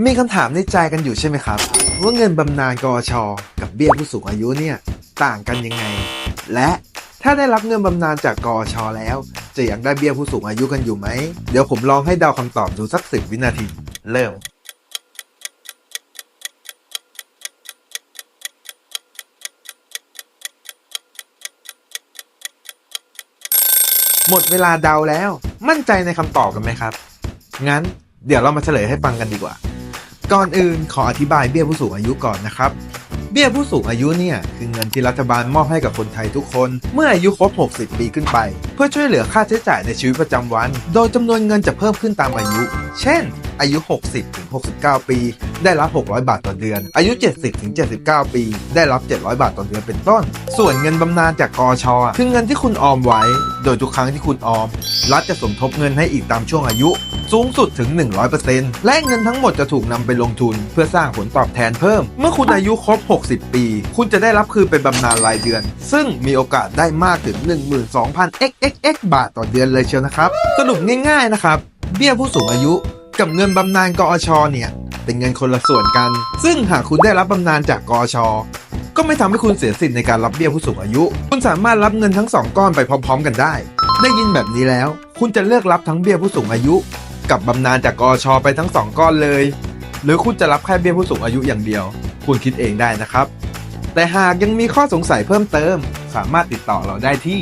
มีคำถามในใจกันอยู่ใช่ไหมครับ ว่าเงินบำนาญกอชกับเบี้ยผู้สูงอายุเนี่ยต่างกันยังไง และถ้าได้รับเงินบำนาญจากกอชแล้ว จะยังได้เบี้ยผู้สูงอายุกันอยู่ไหม เดี๋ยวผมลองให้เดาคำตอบดูสักสิบวินาที เริ่ม หมดเวลาเดาแล้วมั่นใจในคำตอบกันไหมครับ งั้นเดี๋ยวเรามาเฉลยให้ฟังกันดีกว่า ก่อนอื่นขออธิบายเบี้ยผู้สูงอายุก่อนนะครับ เบี้ยผู้สูงอายุเนี่ยคือเงินที่รัฐบาลมอบให้กับคนไทยทุกคน เมื่ออายุครบ 60 ปีขึ้นไป เพื่อช่วยเหลือค่าใช้จ่ายในชีวิตประจำวัน โดยจำนวนเงินจะเพิ่มขึ้นตามอายุ เช่น อายุ 60 ถึง 69 ปี ได้รับ 600 บาทต่อเดือน อายุ 70 ถึง 79 ปี ได้รับ 700 บาทต่อเดือนเป็นต้น ส่วนเงินบำนาญจากกอชอคือเงินที่คุณออมไว้ โดยทุกครั้งที่คุณออม รัฐจะสมทบเงินให้อีกตามช่วงอายุ สูงสุดถึง 100%และเงินทั้งหมดจะถูกนำไปลงทุน เพื่อสร้างผลตอบแทนเพิ่ม เมื่อคุณอายุครบ 60 ปี คุณจะได้รับคืนเป็นบำนาญรายเดือน ซึ่งมีโอกาสได้มากถึง 12,000 xxx บาทต่อเดือนเลยเชียวนะครับ สรุปง่ายๆนะครับ เบี้ยผู้สูงอายุกับเงินบำนาญกอชเนี่ย เป็นเงินคนละส่วนกัน ซึ่งหากคุณได้รับบำนาญจากกอชก็ไม่ทำให้คุณเสียสิทธิ์ในการรับเบี้ยผู้สูงอายุ คุณสามารถรับเงินทั้งสองก้อนไปพร้อม ๆ กันได้ ได้ยินแบบนี้แล้ว คุณจะเลือกรับทั้งเบี้ยผู้สูงอายุ กับบำนาญจากกอชไปทั้งสองก้อนเลย หรือคุณจะรับแค่เบี้ยผู้สูงอายุอย่างเดียว คุณคิดเองได้นะครับ แต่หากยังมีข้อสงสัยเพิ่มเติม สามารถติดต่อเราได้ที่